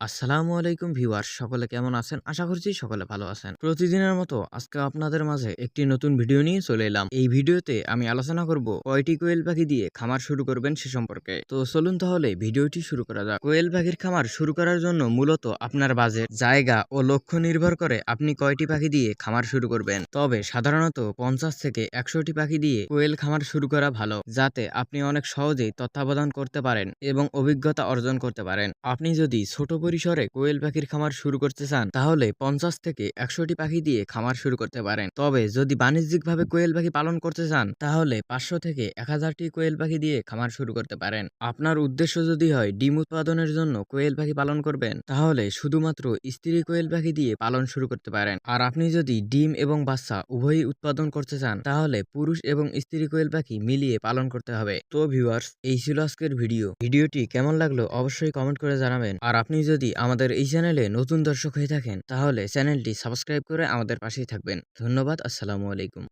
আসসালামু আলাইকুম ভিউয়ার সকলে কেমন আছেন? আশা করছি সকলে ভালো আছেন। প্রতিদিনের মতো আজকে আপনাদের মাঝে একটি নতুন ভিডিও নিয়ে চলে এলাম। এই ভিডিওতে আমি আলোচনা করব কয়টি কোয়েল পাখি দিয়ে খামার শুরু করবেন সে সম্পর্কে। তো চলুন তাহলে ভিডিওটি শুরু করা যাক। কোয়েল পাখির খামার শুরু করার জন্য মূলত আপনার বাজেট, জায়গা ও লক্ষ্য নির্ভর করে আপনি কয়টি পাখি দিয়ে খামার শুরু করবেন। তবে সাধারণত পঞ্চাশ থেকে একশোটি পাখি দিয়ে কোয়েল খামার শুরু করা ভালো, যাতে আপনি অনেক সহজেই তত্ত্বাবধান করতে পারেন এবং অভিজ্ঞতা অর্জন করতে পারেন। আপনি যদি ছোট পরিসরে কোয়েল পাখির খামার শুরু করতে চান, তাহলে পঞ্চাশ থেকে একশোটি পাখি দিয়ে খামার শুরু করতে পারেন। তবে যদি বাণিজ্যিকভাবে কোয়েল পাখি পালন করতে চান, তাহলে পাঁচশো থেকে এক হাজারটি কোয়েল পাখি দিয়ে খামার শুরু করতে পারেন। আপনার উদ্দেশ্য যদি হয় ডিম উৎপাদনের জন্য কোয়েল পাখি পালন করবেন, তাহলে শুধুমাত্র স্ত্রী কোয়েল পাখি দিয়ে পালন শুরু করতে পারেন। আর আপনি যদি ডিম এবং বাচ্চা উভয়ই উৎপাদন করতে চান, তাহলে পুরুষ এবং স্ত্রী কোয়েল পাখি মিলিয়ে পালন করতে হবে। তো ভিউয়ার্স, এই ছিল আজকের ভিডিও। ভিডিওটি কেমন লাগল অবশ্যই কমেন্ট করে জানাবেন। আর আপনি যদি আমাদের এই চ্যানেলে নতুন দর্শক হয়ে থাকেন, তাহলে চ্যানেলটি সাবস্ক্রাইব করে আমাদের পাশেই থাকবেন। ধন্যবাদ, আসসালামু আলাইকুম।